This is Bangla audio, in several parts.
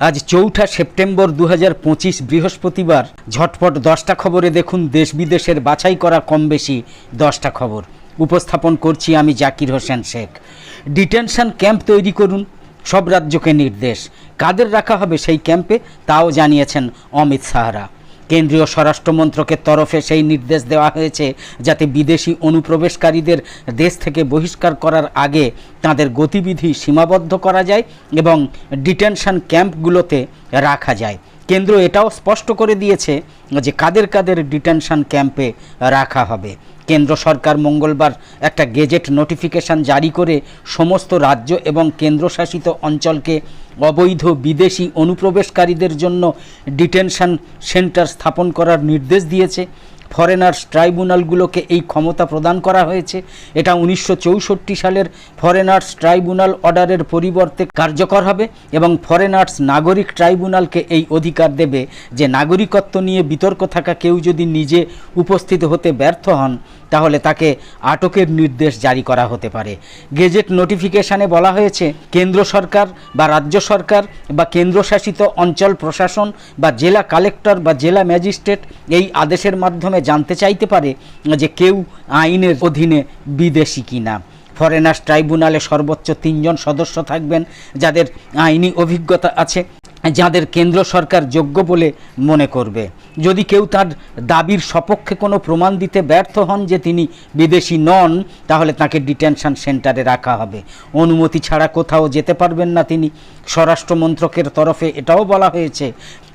আজ চৌঠা সেপ্টেম্বর দু হাজার পঁচিশ বৃহস্পতিবার, ঝটপট দশটা খবরে দেখুন দেশ বিদেশের বাছাই করা কম বেশি দশটা খবর। উপস্থাপন করছি আমি জাকির হোসেন শেখ। ডিটেনশন ক্যাম্প তৈরি করুন, সব রাজ্যকে নির্দেশ। কাদের রাখা হবে সেই ক্যাম্পে, তাও জানিয়েছেন অমিত সাহারা। কেন্দ্রীয় স্বরাষ্ট্রমন্ত্রকের তরফে সেই নির্দেশ দেওয়া হয়েছে যাতে বিদেশি অনুপ্রবেশকারীদের দেশ থেকে বহিষ্কার করার আগে তাদের গতিবিধি সীমাবদ্ধ করা যায় এবং ডিটেনশন ক্যাম্পগুলোতে রাখা যায়। কেন্দ্র এটাও স্পষ্ট করে দিয়েছে যে কাদের কাদের ডিটেনশন ক্যাম্পে রাখা হবে। কেন্দ্র সরকার মঙ্গলবার একটা গেজেট নোটিফিকেশান জারি করে সমস্ত রাজ্য এবং কেন্দ্রশাসিত অঞ্চলকে অবৈধ বিদেশি অনুপ্রবেশকারীদের জন্য ডিটেনশন সেন্টার স্থাপন করার নির্দেশ দিয়েছে। ফরেনার্স ট্রাইব্যুনালগুলোকে এই ক্ষমতা প্রদান করা হয়েছে। এটা উনিশশো চৌষট্টি সালের ফরেনার্স ট্রাইব্যুনাল অর্ডারের পরিবর্তে কার্যকর হবে এবং ফরেনার্স নাগরিক ট্রাইব্যুনালকে এই অধিকার দেবে যে নাগরিকত্ব নিয়ে বিতর্ক থাকা কেউ যদি নিজে উপস্থিত হতে ব্যর্থ হন, তাহলে তাকে আটকের নির্দেশ জারি করা হতে পারে। গেজেট নোটিফিকেশানে বলা হয়েছে, কেন্দ্র সরকার বা রাজ্য সরকার বা কেন্দ্রশাসিত অঞ্চল প্রশাসন বা জেলা কালেক্টর বা জেলা ম্যাজিস্ট্রেট এই আদেশের মাধ্যমে জানতে চাইতে পারে যে কেউ আইনের অধীনে বিদেশি কিনা। ফরেনার্স ট্রাইব্যুনালে সর্বোচ্চ তিনজন সদস্য থাকবেন যাদের আইনি অভিজ্ঞতা আছে, যাদের কেন্দ্র সরকার যোগ্য বলে মনে করবে। যদি কেউ তার দাবির সপক্ষে কোনো প্রমাণ দিতে ব্যর্থ হন যে তিনি বিদেশি নন, তাহলে তাকে ডিটেনশন সেন্টারে রাখা হবে। অনুমতি ছাড়া কোথাও যেতে পারবেন না তিনি। স্বরাষ্ট্র মন্ত্রকের তরফে এটাও বলা হয়েছে,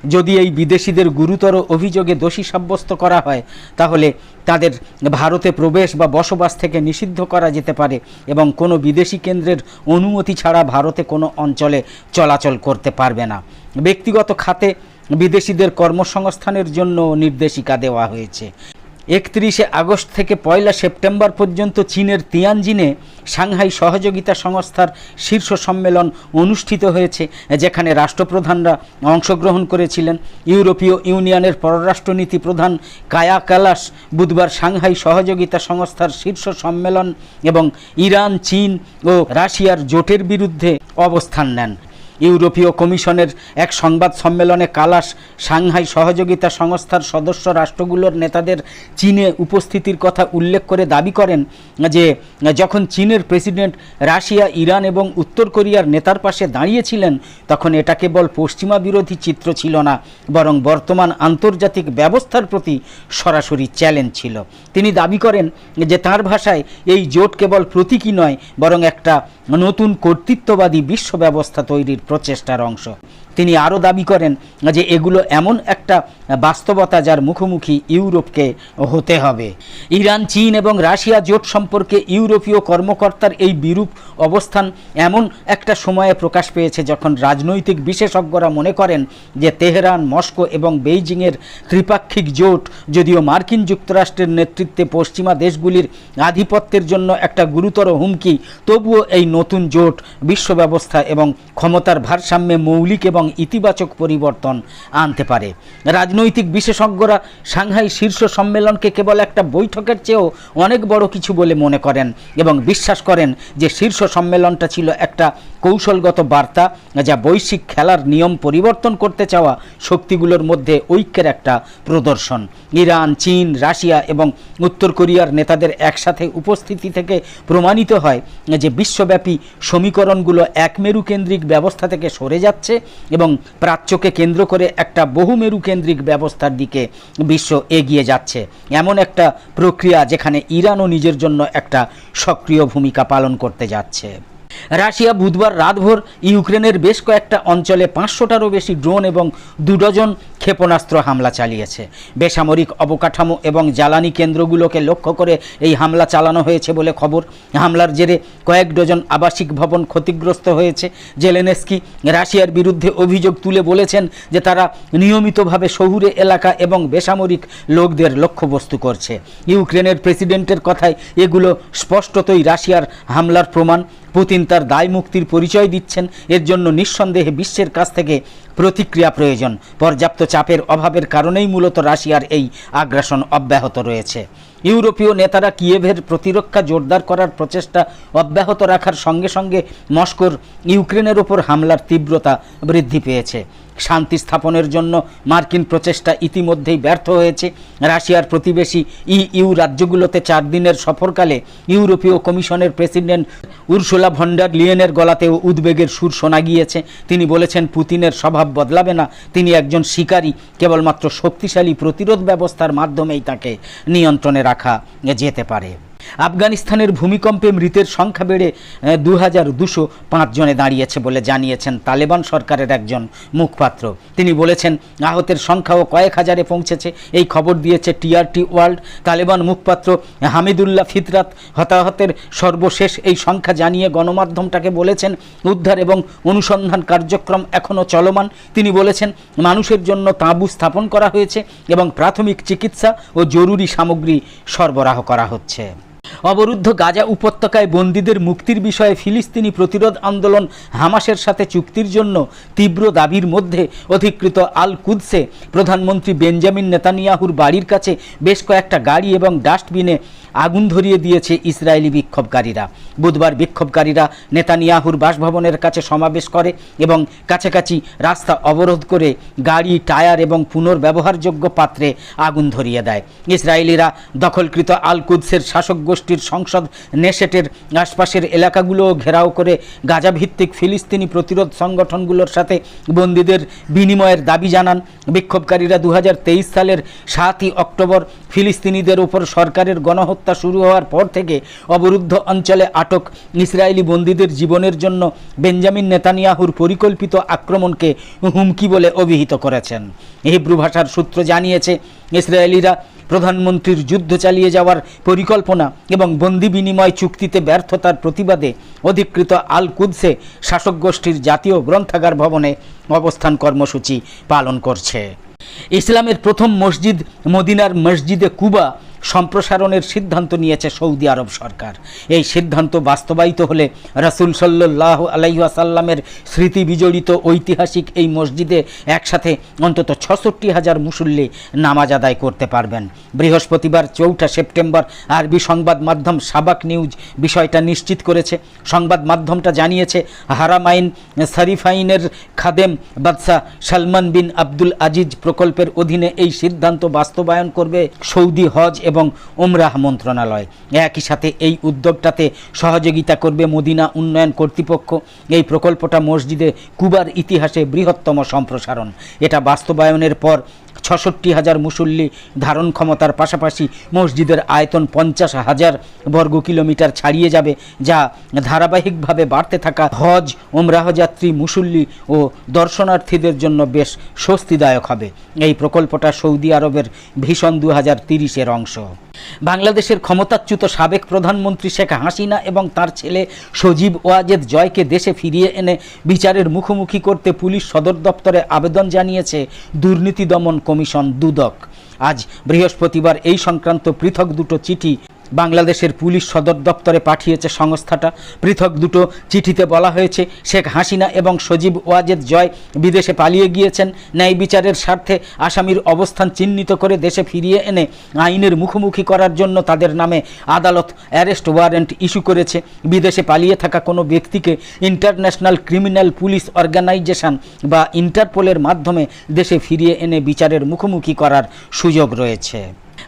যদি এই বিদেশিদের গুরুতর অভিযোগে দোষী সাব্যস্ত করা হয়, তাহলে তাদের ভারতে প্রবেশ বা বসবাস থেকে নিষিদ্ধ করা যেতে পারে এবং কোনো বিদেশি কেন্দ্রের অনুমতি ছাড়া ভারতে কোনো অঞ্চলে চলাচল করতে পারবে না। ব্যক্তিগত খাতে বিদেশিদের কর্মসংস্থানের জন্য নির্দেশিকা দেওয়া হয়েছে। একত্রিশে আগস্ট থেকে পয়লা সেপ্টেম্বর পর্যন্ত চীনের তিয়ানজিনে সাংহাই সহযোগিতা সংস্থার শীর্ষ সম্মেলন অনুষ্ঠিত হয়েছে, যেখানে রাষ্ট্রপ্রধানরা অংশগ্রহণ করেছিলেন। ইউরোপীয় ইউনিয়নের পররাষ্ট্রনীতি প্রধান কায়া কালাস বুধবার সাংহাই সহযোগিতা সংস্থার শীর্ষ সম্মেলন এবং ইরান, চীন ও রাশিয়ার জোটের বিরুদ্ধে অবস্থান নেন। ইউরোপীয় কমিশনের এক সংবাদ সম্মেলনে কালাস সাংহাই সহযোগিতা সংস্থার সদস্য রাষ্ট্রগুলোর নেতাদের চীনে উপস্থিতির কথা উল্লেখ করে দাবি করেন যে, যখন চীনের প্রেসিডেন্ট রাশিয়া, ইরান এবং উত্তর কোরিয়ার নেতার পাশে দাঁড়িয়েছিলেন, তখন এটা কেবল পশ্চিমা বিরোধী চিত্র ছিল না, বরং বর্তমান আন্তর্জাতিক ব্যবস্থার প্রতি সরাসরি চ্যালেঞ্জ ছিল। তিনি দাবি করেন যে, তার ভাষায় এই জোট কেবল প্রতীকী নয়, বরং একটা নতুন কর্তৃত্ববাদী বিশ্ব ব্যবস্থা তৈরির প্রচেষ্টার অংশ। তিনি আরও দাবি করেন যে এগুলো এমন একটা বাস্তবতা যার মুখোমুখি ইউরোপকে হতে হবে। ইরান, চীন এবং রাশিয়া জোট সম্পর্কে ইউরোপীয় কর্মকর্তার এই বিরূপ অবস্থান এমন একটা সময়ে প্রকাশ পেয়েছে যখন রাজনৈতিক বিশেষজ্ঞরা মনে করেন যে তেহরান, মস্কো এবং বেইজিংয়ের ত্রিপাক্ষিক জোট যদিও মার্কিন যুক্তরাষ্ট্রের নেতৃত্বে পশ্চিমা দেশগুলির আধিপত্যের জন্য একটা গুরুতর হুমকি, তবুও এই নতুন জোট, বিশ্ব ব্যবস্থা এবং ক্ষমতার ভারসাম্যে মৌলিক এবং ইতিবাচক পরিবর্তন আনতে পারে। রাজনৈতিক বিশেষজ্ঞরা সাংহাই শীর্ষ সম্মেলনকে কেবল একটা বৈঠকের চেয়েও অনেক বড় কিছু বলে মনে করেন এবং বিশ্বাস করেন যে শীর্ষ সম্মেলনটা ছিল একটা কৌশলগত বার্তা যা বৈশ্বিক খেলার নিয়ম পরিবর্তন করতে চাওয়া শক্তিগুলোর মধ্যে ঐক্যের একটা প্রদর্শন। ইরান, চীন, রাশিয়া এবং উত্তর কোরিয়ার নেতাদের একসাথে উপস্থিতি থেকে প্রমাণিত হয় যে বিশ্বব্যাপী সমীকরণগুলো একমেরু কেন্দ্রিক ব্যবস্থা থেকে সরে যাচ্ছে এবং প্রাচ্যকে কেন্দ্র করে একটা বহুমেরু কেন্দ্রিক ব্যবস্থার দিকে বিশ্ব এগিয়ে যাচ্ছে। এমন একটা প্রক্রিয়া যেখানে ইরানও নিজের জন্য একটা সক্রিয় ভূমিকা পালন করতে যাচ্ছে। রাশিয়া বুধবার রাতভর ইউক্রেনের বেশ কয়েকটা অঞ্চলে পাঁচশোটারও বেশি ড্রোন এবং দু ডজন ক্ষেপণাস্ত্র হামলা চালিয়েছে। বেসামরিক অবকাঠামো এবং জ্বালানি কেন্দ্রগুলোকে লক্ষ্য করে এই হামলা চালানো হয়েছে বলে খবর। হামলার জেরে কয়েক ডজন আবাসিক ভবন ক্ষতিগ্রস্ত হয়েছে। জেলেনেস্কি রাশিয়ার বিরুদ্ধে অভিযোগ তুলে বলেছেন যে তারা নিয়মিতভাবে শহুরে এলাকা এবং বেসামরিক লোকদের লক্ষ্যবস্তু করছে। ইউক্রেনের প্রেসিডেন্টের কথায় এগুলো স্পষ্টতই রাশিয়ার হামলার প্রমাণ। পুতিন তার দায় মুক্তির পরিচয় দিচ্ছেন। এর জন্য নিঃসন্দেহে বিশ্বের কাছ থেকে প্রতিক্রিয়া প্রয়োজন। পর্যাপ্ত চাপের অভাবের কারণেই মূলত রাশিয়ার এই আগ্রাসন অব্যাহত রয়েছে। ইউরোপীয় নেতারা কিয়েভের প্রতিরক্ষা জোরদার করার প্রচেষ্টা অব্যাহত রাখার সঙ্গে সঙ্গে মস্কোর ইউক্রেনের ওপর হামলার তীব্রতা বৃদ্ধি পেয়েছে। শান্তি স্থাপনের জন্য মার্কিন প্রচেষ্টা ইতিমধ্যেই ব্যর্থ হয়েছে। রাশিয়ার প্রতিবেশী ইইউ রাজ্যগুলোতে চার দিনের সফরকালে ইউরোপীয় কমিশনের প্রেসিডেন্ট উর্সুলা ভন্ডার লিয়েনের গলাতেও উদ্বেগের সুর শোনা গিয়েছে। তিনি বলেছেন, পুতিনের স্বভাব বদলাবে না। তিনি একজন শিকারী, কেবলমাত্র শক্তিশালী প্রতিরোধ ব্যবস্থার মাধ্যমেই তাকে নিয়ন্ত্রণে রাখা যেতে পারে। আফগানিস্তানের ভূমিকম্পে মৃতের সংখ্যা বেড়ে দু হাজার দুশো পাঁচ জনে দাঁড়িয়েছে বলে জানিয়েছেন তালেবান সরকারের একজন মুখপাত্র। তিনি বলেছেন, আহতের সংখ্যাও কয়েক হাজারে পৌঁছেছে। এই খবর দিয়েছে টিআরটি ওয়ার্ল্ড। তালেবান মুখপাত্র হামিদুল্লাহ ফিতরাত হতাহতের সর্বশেষ এই সংখ্যা জানিয়ে গণমাধ্যমটাকে বলেছেন, উদ্ধার এবং অনুসন্ধান কার্যক্রম এখনও চলমান। তিনি বলেছেন, মানুষের জন্য তাঁবু স্থাপন করা হয়েছে এবং প্রাথমিক চিকিৎসা ও জরুরি সামগ্রী সরবরাহ করা হচ্ছে। অবরুদ্ধ গাজা উপত্যকায় বন্দীদের মুক্তির বিষয়ে ফিলিস্তিনি প্রতিরোধ আন্দোলন হামাসের সাথে চুক্তির জন্য তীব্র দাবির মধ্যে অধিকৃত আল কুদসে প্রধানমন্ত্রী বেঞ্জামিন নেতানিয়াহুর বাড়ির কাছে বেশ কয়েকটা গাড়ি এবং ডাস্টবিনে আগুন ধরিয়ে দিয়েছে ইসরায়েলি বিক্ষোভকারীরা। বুধবার বিক্ষোভকারীরা নেতানিয়াহুর বাসভবনের কাছে সমাবেশ করে এবং কাছাকাছি রাস্তা অবরোধ করে গাড়ি, টায়ার এবং পুনর্ব্যবহারযোগ্য পাত্রে আগুন ধরিয়ে দেয়। ইসরায়েলিরা দখলকৃত আল কুদসের শাসক গোষ্ঠীর সংসদ নেশেটের আশপাশের এলাকাগুলো ঘেরাও করে গাজাভিত্তিক ফিলিস্তিনি প্রতিরোধ সংগঠনগুলোর সাথে বন্দীদের বিনিময়ের দাবি জানান। বিক্ষোভকারীরা দু হাজার তেইশ সালের সাতই অক্টোবর ফিলিস্তিনিদের উপর সরকারের গণহত্যা শুরু হওয়ার পর থেকে অবরুদ্ধ অঞ্চলে আটক ইসরায়েলি বন্দীদের জীবনের জন্য বেঞ্জামিন নেতানিয়াহুর পরিকল্পিত আক্রমণকে হুমকি বলে অভিহিত করেছেন। হিব্রু ভাষার সূত্র জানিয়েছে, ইসরায়েলিরা প্রধানমন্ত্রীর যুদ্ধ চালিয়ে যাওয়ার পরিকল্পনা এবং বন্দি বিনিময় চুক্তিতে ব্যর্থতার প্রতিবাদে অধিকৃত আল কুদসে শাসক গোষ্ঠীর জাতীয় গ্রন্থাগার ভবনে অবস্থান কর্মসূচি পালন করছে। ইসলামের প্রথম মসজিদ মদিনার মসজিদে কুবা সম্প্রসারণের সিদ্ধান্ত নিয়েছে সৌদি আরব সরকার। এই সিদ্ধান্ত বাস্তবায়িত হলে রাসুল সাল্লাহ আলাইসাল্লামের স্মৃতি বিজড়িত ঐতিহাসিক এই মসজিদে একসাথে অন্তত ছষট্টি হাজার মুসল্লি নামাজ আদায় করতে পারবেন। বৃহস্পতিবার চৌঠা সেপ্টেম্বর আরবি সংবাদ মাধ্যম সাবাক নিউজ বিষয়টা নিশ্চিত করেছে। সংবাদ মাধ্যমটা জানিয়েছে হারামাইন সারিফাইনের খাদেম বাদশাহ সালমান বিন আব্দুল আজিজ প্রকল্পের অধীনে এই সিদ্ধান্ত বাস্তবায়ন করবে সৌদি হজ এবং ওমরাহ মন্ত্রণালয়। একই সাথে এই উদ্যোগটাতে সহযোগিতা করবে মদিনা উন্নয়ন কর্তৃপক্ষ। এই প্রকল্পটা মসজিদে কুবার ইতিহাসে বৃহত্তম সম্প্রসারণ। এটা বাস্তবায়নের পর ছষট্টি হাজার মুসল্লি ধারণ ক্ষমতার পাশাপাশি মসজিদের আয়তন পঞ্চাশ হাজার বর্গ কিলোমিটার ছাড়িয়ে যাবে, যা ধারাবাহিকভাবে বাড়তে থাকা হজ ওমরাহ যাত্রী, মুসল্লি ও দর্শনার্থীদের জন্য বেশ স্বস্তিদায়ক হবে। এই প্রকল্পটা সৌদি আরবের ভীষণ দু হাজার তিরিশের অংশ। বাংলাদেশের ক্ষমতাচ্যুত সাবেক প্রধানমন্ত্রী শেখ হাসিনা এবং তার ছেলে সজীব ওয়াজেদ জয়কে দেশে ফিরিয়ে এনে বিচারের মুখোমুখি করতে পুলিশ সদর দপ্তরে আবেদন জানিয়েছে দুর্নীতি দমন কমিশন দুদক। আজ বৃহস্পতিবার এই সংক্রান্ত পৃথক দুটো চিঠি বাংলাদেশের পুলিশ সদর দপ্তরে পাঠিয়েছে সংস্থাটা। পৃথক দুটো চিঠিতে বলা হয়েছে, শেখ হাসিনা এবং সজীব ওয়াজেদ জয় বিদেশে পালিয়ে গিয়েছেন। ন্যায় বিচারের স্বার্থে আসামির অবস্থান চিহ্নিত করে দেশে ফিরিয়ে এনে আইনের মুখোমুখি করার জন্য তাদের নামে আদালত অ্যারেস্ট ওয়ারেন্ট ইস্যু করেছে। বিদেশে পালিয়ে থাকা কোনো ব্যক্তিকে ইন্টারন্যাশনাল ক্রিমিনাল পুলিশ অর্গানাইজেশন বা ইন্টারপোলের মাধ্যমে দেশে ফিরিয়ে এনে বিচারের মুখোমুখি করার সুযোগ রয়েছে।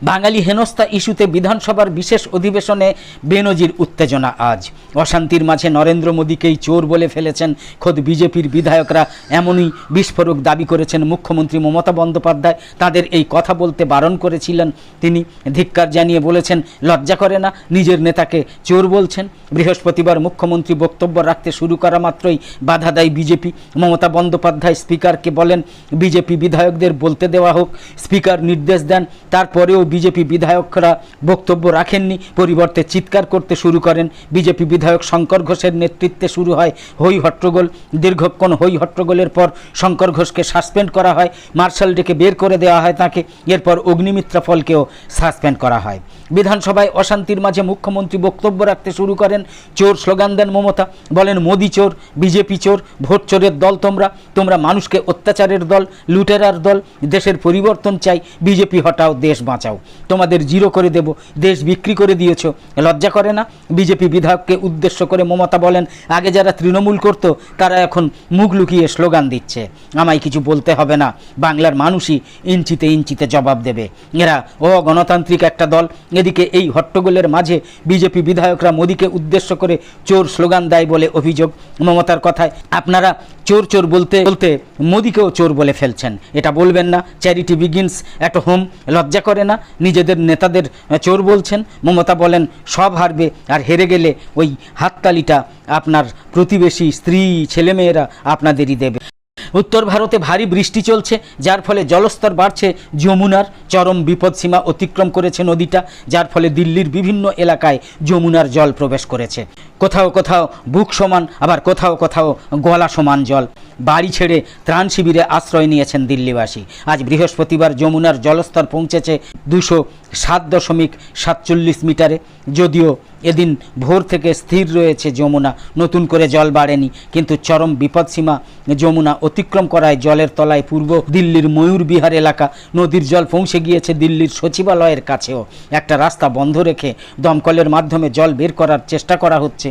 বাঙালি হেনস্থা ইস্যুতে বিধানসভার বিশেষ অধিবেশনে বেনজির উত্তেজনা আজ। অশান্তির মাঝে নরেন্দ্র মোদীকেই চোর বলে ফেলেছেন খোদ বিজেপির বিধায়করা। এমনই বিস্ফোরক দাবি করেছেন মুখ্যমন্ত্রী মমতা বন্দ্যোপাধ্যায়। তাদের এই কথা বলতে বারণ করেছিলেন তিনি। ধিক্কার জানিয়ে বলেছেন, লজ্জা করে না, নিজের নেতাকে চোর বলছেন। বৃহস্পতিবার মুখ্যমন্ত্রী বক্তব্য রাখতে শুরু করা মাত্রই বাধা দেয় বিজেপি। মমতা বন্দ্যোপাধ্যায় স্পিকারকে বলেন, বিজেপি বিধায়কদের বলতে দেওয়া হোক, স্পিকার নির্দেশ দেন, তারপরেও বিজেপি বিধায়করা বক্তব্য রাখেননি, পরিবর্তে চিৎকার করতে শুরু করেন। বিজেপি বিধায়ক শঙ্কর ঘোষের নেতৃত্বে শুরু হয় হই হট্টগোল। দীর্ঘক্ষণ হই হট্টগোলের পর শঙ্কর ঘোষকে সাসপেন্ড করা হয়। মার্শাল ডেকে বের করে দেওয়া হয় তাকে। এরপর অগ্নিমিত্রা ফলকেও সাসপেন্ড করা হয়। বিধানসভায় অশান্তির মাঝে মুখ্যমন্ত্রী বক্তব্য রাখতে শুরু করেন। চোর স্লোগান দেন মমতা। বলেন, মোদি চোর, বিজেপি চোর, ভোট চোরের দল তোমরা। তোমরা মানুষকে অত্যাচারের দল, লুটেরার দল। দেশের পরিবর্তন চাই, বিজেপি হটাও, দেশ বাঁচাও। তোমাদের জিরো করে দেব, দেশ বিক্রি করে দিয়েছ। লজ্জা করে না? বিজেপি বিধায়ককে উদ্দেশ্য করে মমতা বলেন, আগে যারা তৃণমূল করত, তারা এখন মুখ লুকিয়ে স্লোগান দিচ্ছে। আমায় কিছু বলতে হবে না। বাংলার মানুষই ইঞ্চিতে ইঞ্চিতে জবাব দেবে। এরা অগণতান্ত্রিক একটা দল। এদিকে এই হট্টগোলের মাঝে বিজেপি বিধায়করা মোদীকে উদ্দেশ্য করে চোর স্লোগান দেয় বলে অভিযোগ। মমতার কথায়, আপনারা চোর চোর বলতে বলতে মোদীকেও চোর বলে ফেলছেন। এটা বলবেন না। চ্যারিটি বিগিনস অ্যাট হোম লজ্জা করে না। নিজেদের নেতাদের চোর বলছেন। মমতা বলেন, সব হারবে আর হেরে গেলে ওই হাততালিটা আপনার প্রতিবেশী স্ত্রী, ছেলেমেয়েরা আপনাদেরই দেবে। উত্তর ভারতে ভারী বৃষ্টি চলছে, যার ফলে জলস্তর বাড়ছে। যমুনার চরম বিপদসীমা অতিক্রম করেছে নদীটা, যার ফলে দিল্লির বিভিন্ন এলাকায় যমুনার জল প্রবেশ করেছে। কোথাও কোথাও বুক সমান, আবার কোথাও কোথাও গলা সমান জল। বাড়ি ছেড়ে ত্রাণ শিবিরে আশ্রয় নিয়েছেন দিল্লিবাসী। আজ বৃহস্পতিবার যমুনার জলস্তর পৌঁছেছে দুশো সাত দশমিক সাতচল্লিশ মিটারে। যদিও এদিন ভোর থেকে স্থির রয়েছে যমুনা। নতুন করে জল বাড়েনি, কিন্তু চরম বিপদসীমা যমুনা অতিক্রম করায় জলের তলায় পূর্ব দিল্লির ময়ূর বিহার এলাকা নদীর জল পৌঁছে গিয়েছে দিল্লির সচিবালয়ের কাছেও। একটা রাস্তা বন্ধ রেখে দমকলের মাধ্যমে জল বের করার চেষ্টা করা হচ্ছে।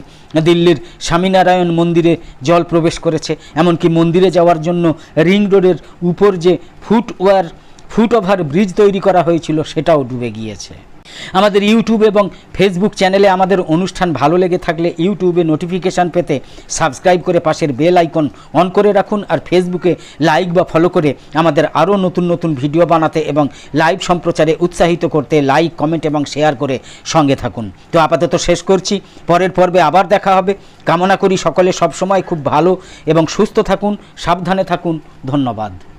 দিল্লির স্বামীনারায়ণ মন্দিরে জল প্রবেশ করেছে। এমনকি মন্দিরে যাওয়ার জন্য রিং রোডের উপর যে ফুটওয়ার ফুট ওভার ব্রিজ তৈরি করা হয়েছিল, সেটাও ডুবে গিয়েছে। আমাদের ইউটিউব এবং ফেসবুক চ্যানেলে আমাদের অনুষ্ঠান ভালো লেগে থাকলে ইউটিউবে নোটিফিকেশান পেতে সাবস্ক্রাইব করে পাশের বেল আইকন অন করে রাখুন আর ফেসবুকে লাইক বা ফলো করে আমাদের আরও নতুন নতুন ভিডিও বানাতে এবং লাইভ সম্প্রচারে উৎসাহিত করতে লাইক কমেন্ট এবং শেয়ার করে সঙ্গে থাকুন। তো আপাতত শেষ করছি। পরের পর্বে আবার দেখা হবে। কামনা করি সকলে সবসময় খুব ভালো এবং সুস্থ থাকুন, সাবধানে থাকুন। ধন্যবাদ।